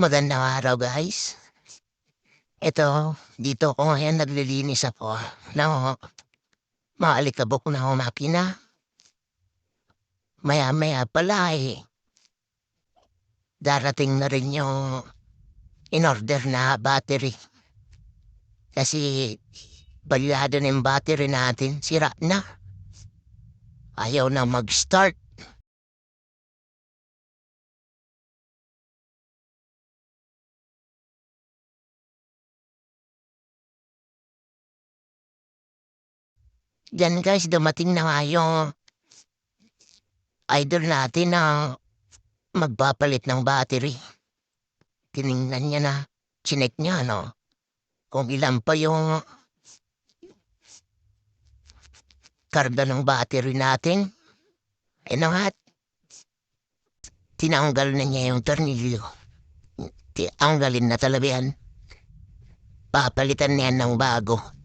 Magandang araw guys. Ito, dito ko ngayon naglilinis ako ng maalikabok na makina. Maya-maya pala eh. Darating na rin yung in-order na battery. Kasi balyado na yung battery natin, sira na. Ayaw na mag-start. Diyan guys, dumating na nga yung idol natin na magpapalit ng battery. Tiningnan niya na, chinek niya, no? Kung ilan pa yung karga ng battery natin. Eh na nga, tinanggal na niya yung tornilyo. Tianggalin na talaga yan. Papalitan niya ng bago.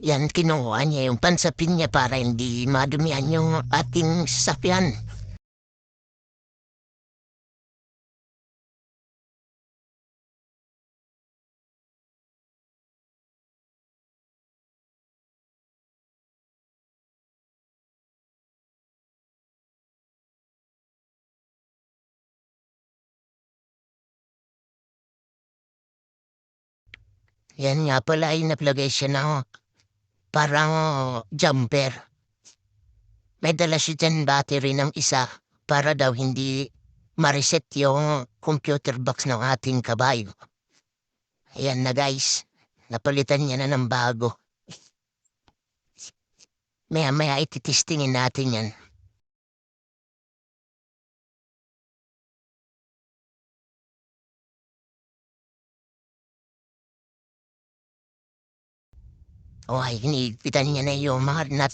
Yan, kinuha niya yung pansapin niya para hindi madumihan yung ating sasakyan. Yan nga pala ay naplagay siya ng parang jumper. May dala siya dyan battery ng isa para daw hindi ma-reset yung computer box ng ating kabayo. Ayan na guys, napalitan niya na ng bago. Maya maya ititestingin natin yan. O ay hinipitan niya na yung mga nut